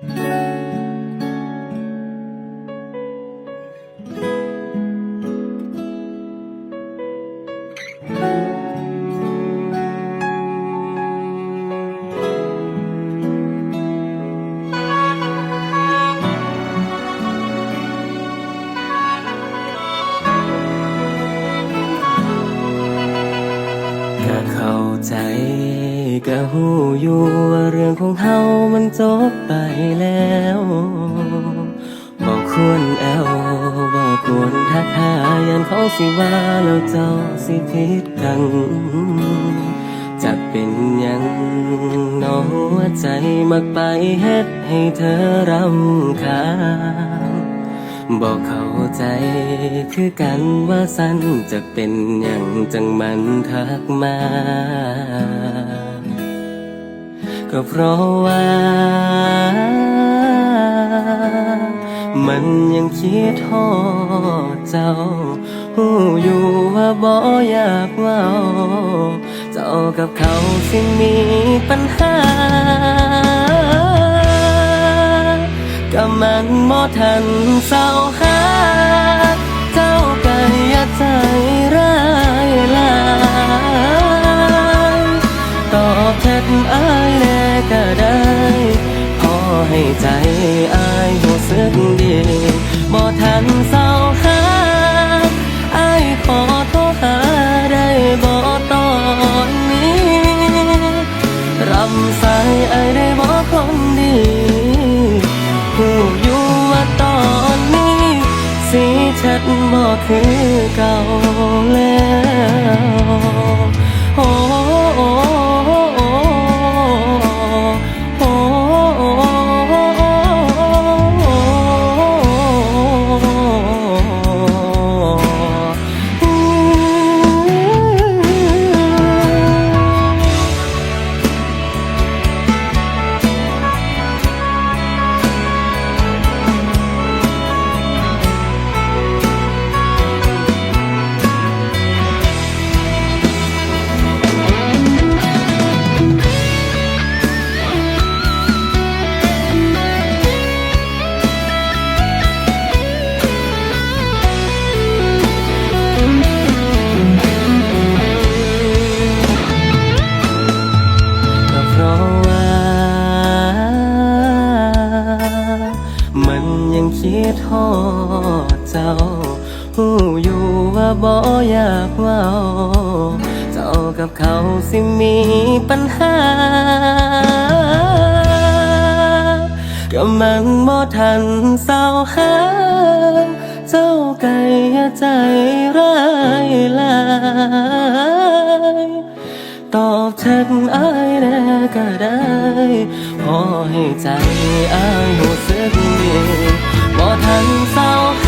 ก็ แล้วบอกควรแอวบอกควรทักหายันเขาสิว่าแล้วเจ้าสิผิดกันจะเป็นยังน้องหัวใจมักไปเฮ็ดให้เธอรำคาญบอกเข้าใจคือกันว่าสั้นจะเป็นอย่างจังมันทักมา ก็เพราะว่า มันยังคิดทอดเจ้าหูอยู่ว่าบ่อยากเว่าเจ้ากับเขาสิมีปัญหา ก็มันบ่ทันเศร้าหา เจ้าก็อย่าใจร้ายลายตอบแทนอายแน่ก็ได้ ให้ใจอายรู้สึกดีบ่ทันเศร้าหาอายขอโทรหาได้บ่ตอนนี้รำสายไอายได้บอกคนดีผู้อยู่ว่าตอนนี้ สีชัดบอกคือเก่าแล้วโอ้ นเศร้าหาเจ้าไก่อย่าใจร้ายลายตอบแทนอายแน่ก็ได้พอให้ใจอายรู้สึกดีบ่ทันเศร้าหา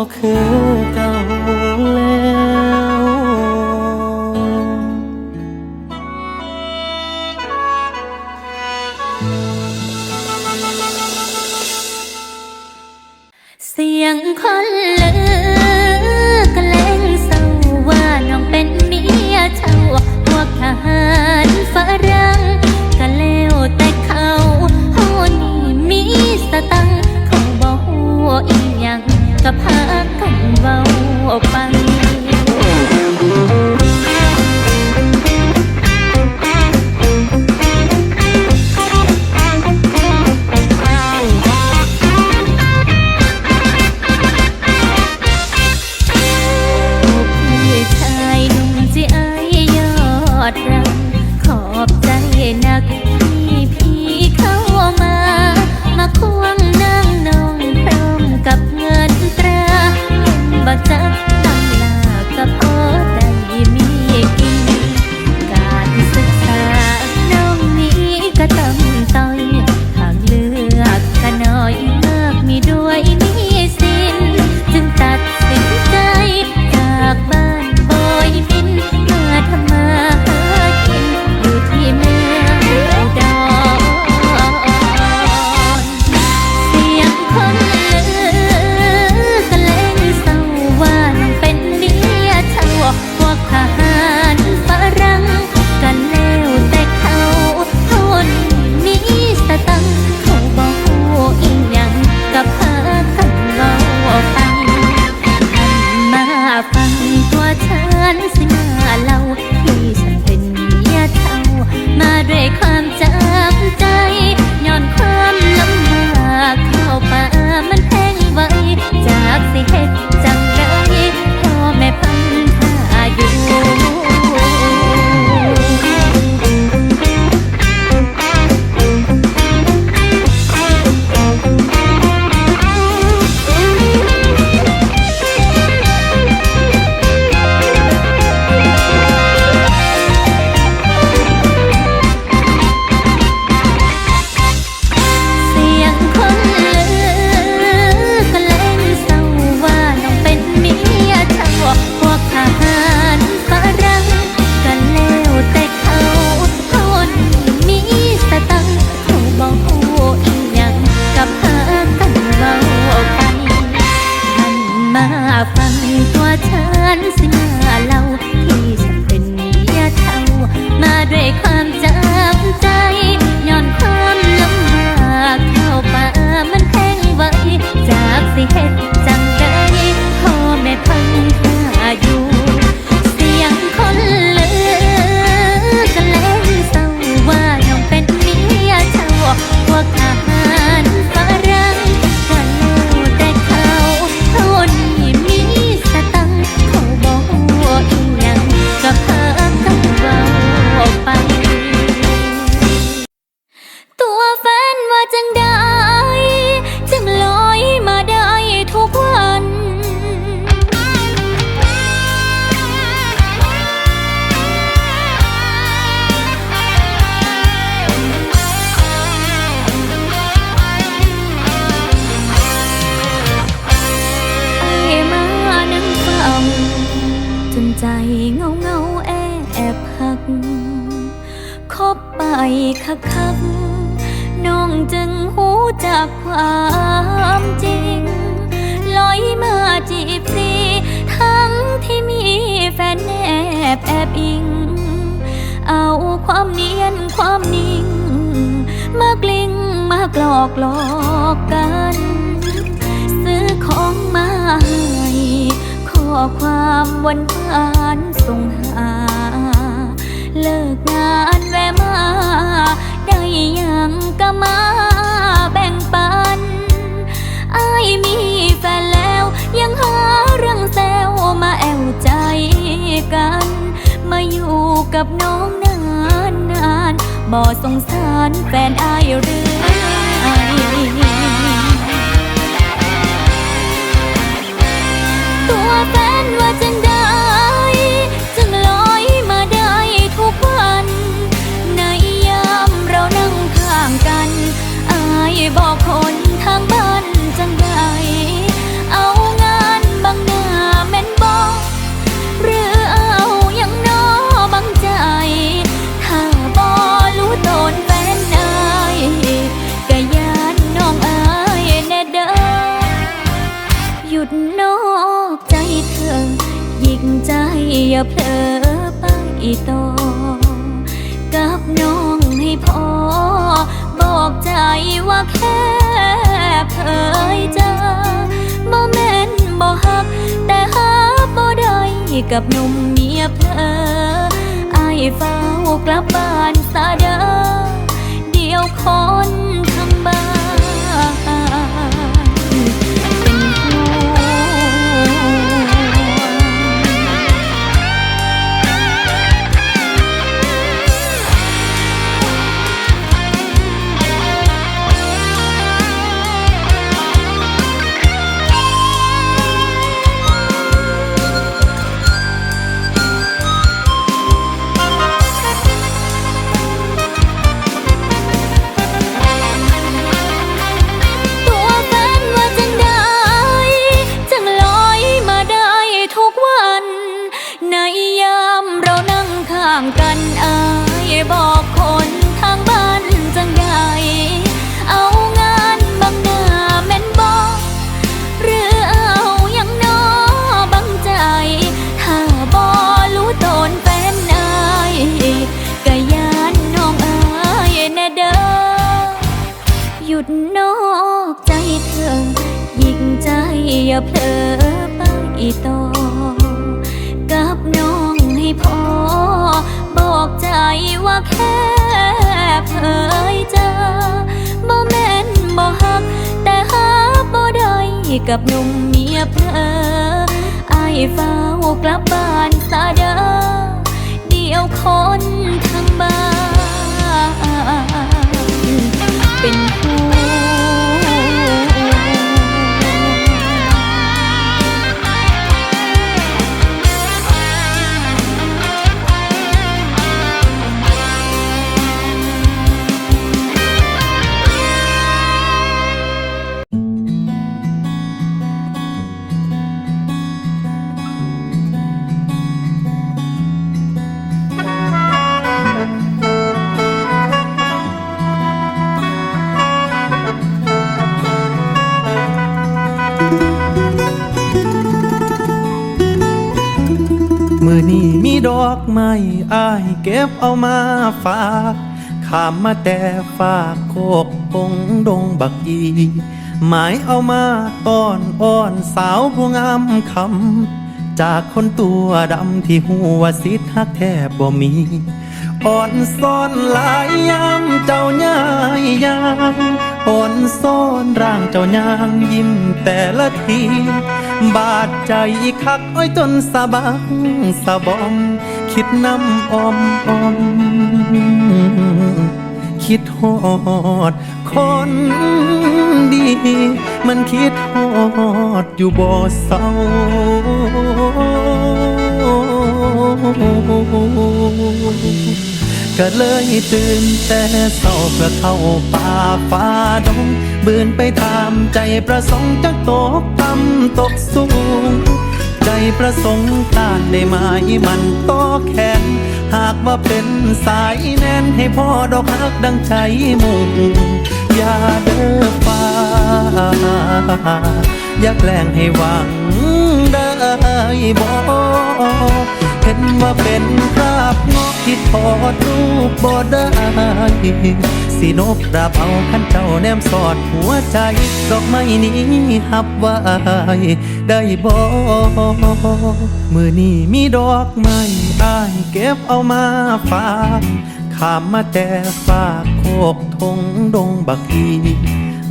ชัดบ อิง เอาความเนียนความนิ่ง มากลิ้งมากลอกหลอกกัน ซื้อของมาให้ข้อความวันวานส่งหา เลิกงานแวะมา ได้ยังกะมาแบ่งปันอายมีแฟนแล้วยังหาเรื่องแซวมาแอวใจกัน กับน้องนานนานบ่สงสารแฟนอายหรือไอตัวแฟนว่าจัได้ จึงลอยมาได้ทุกวัน ในยามเรานั่งข้างกัน อายบอกคนทางบ้านจังได้ กับนมเมียเพลออาเฝ้ากลับบ้านสาเดอเดียวขอ หยุดนอกใจเธอ ยิ่งใจอย่าเผลอไปต่อ กับน้องให้พอ บอกใจว่าแค่เผยใจบ่แม่นบ่หัก แต่หาบ่ได้กับนุ่มเมียเพลอไอ้เฝ้ากลับบ้านสาเด้อเดียวคนทั้งบ้านเป็น มือนี้มีดอกไม้อายเก็บเอามาฝากขามมาแต่ฝากโคกปงดงบักอีหมายเอามาต้อนอ้อนสาวผู้งามคำ จากคนตัวดำที่หัวสิทธักแทบบ่มี อ่อนซ่อนหลายยามเจ้าย่ายยางอ่อนซ่อนร่างเจ้ายางยิ้มแต่ละที บาดใจคักอ้อยจนสะบักสะบอม คิดน้ำอมอม คิดฮอด คนดี มันคิดฮอดอยู่บ่เศร้า ก็เลยตื่นแต่เศร้าเพื่อเข้าป่าฟ้าดงบืนไปตามใจประสงค์จะตกต่ำตกสูง ใจประสงค์ต้านได้ไหมมันโตแขนหากว่าเป็นสายแน่นให้พ่อดอกฮักดังใจมุ่งอย่าเด้อฟ้าอยากแกล้งให้หวังได้บ่ เห็นว่าเป็นคราบงอกที่ถอดรูปบ่ได้สินบราบเอาขันเจ้าแนมสอดหัวใจดอกไม้นี้หับไว้ได้บ่มือนี้มีดอกไม้อายเก็บเอามาฝากขามมาแต่ฝากโคกทงดงบักอี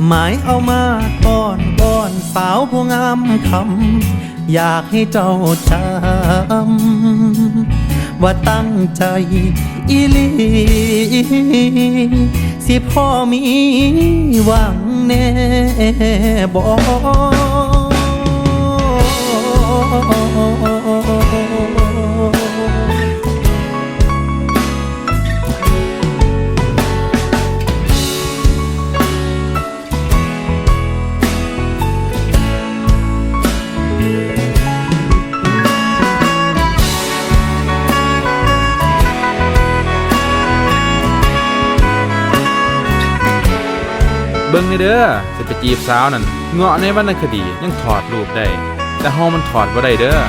หมายเอามาต้อนก้อนสาวผู้งามคำ อยากให้เจ้าจำว่าตั้งใจอีลีสิพ่อมีหวังแน่บอก บิ่งนี่เด้อสิไปจีบสาวนั่นเงาะในวรรณคดียังถอดรูปได้ แต่เฮามันถอดบ่ได้เด้อ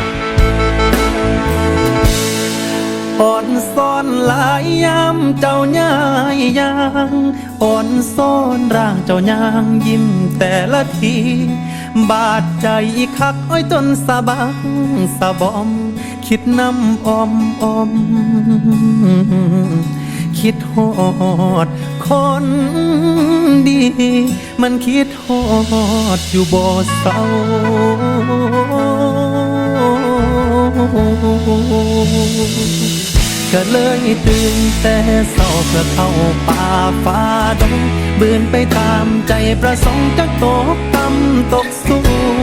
อ่อนซ่อนหลายยามเจ้าย่ายยางอ่อนซ่อนร่างเจ้ายางยิ้มแต่ละที บาดใจคักอ้อยจนสะบักสะบอม คิดน้ำอมอม คิดฮอด คนดี มันคิดฮอดอยู่บ่เศร้าก็เลยตื่นแต่เศร้าเพื่อเข้าป่าฟ้าดงบืนไปตามใจประสงค์จะตกต่ำตกสูง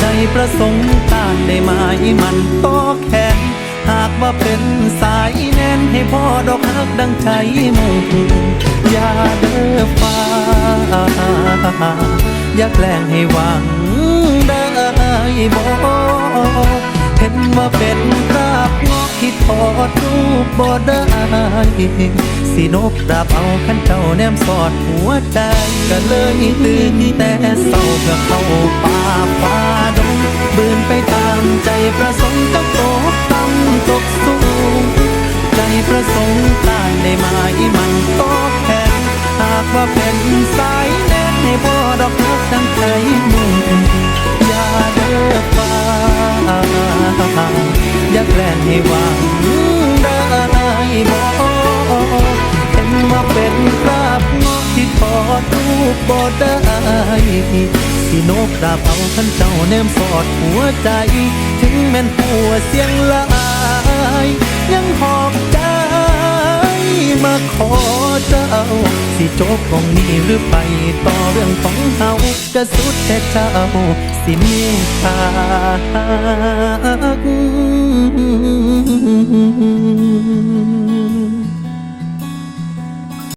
ใจประสงค์ต้านได้ไหมมันโตแขน หากว่าเป็นสายแน่นให้พ่อดอกฮักดังใจมุ่งอย่าเด้อฟ้า อย่าแกล้งให้หวังได้บ่เห็นว่าเป็นคราบงอกที่ถอดรูปบ่ได้สินบราบเอาขันเจ้าแนมสอดหัวใจก็เลยตื่นแต่เศร้าเพื่อเข้าป่าฟ้าดงบืนไปตามใจประสงค์จะตกต่ ตกสูง ใจประสงค์ต้านได้หมมันโตแขนหากว่าเป็นสายแน่ให้พ่อดอกรักตั้งใจมุ่งอย่าเด้อฟ้าาแกล้งให้หวางได้บ่เห็นว่าเป็นคราบงอกที่ถอดรูปบ่ได้สิโนกดาบเอาขันเจ้าแนมสอดหัวใจ ถึงแม่นหัวเสียงลา ยยังหอบใจมาขอเจ้า สิจบตรงนี้หรือไปต่อเรื่องของเฮากระสุดแต่เจ้า สิเมตตา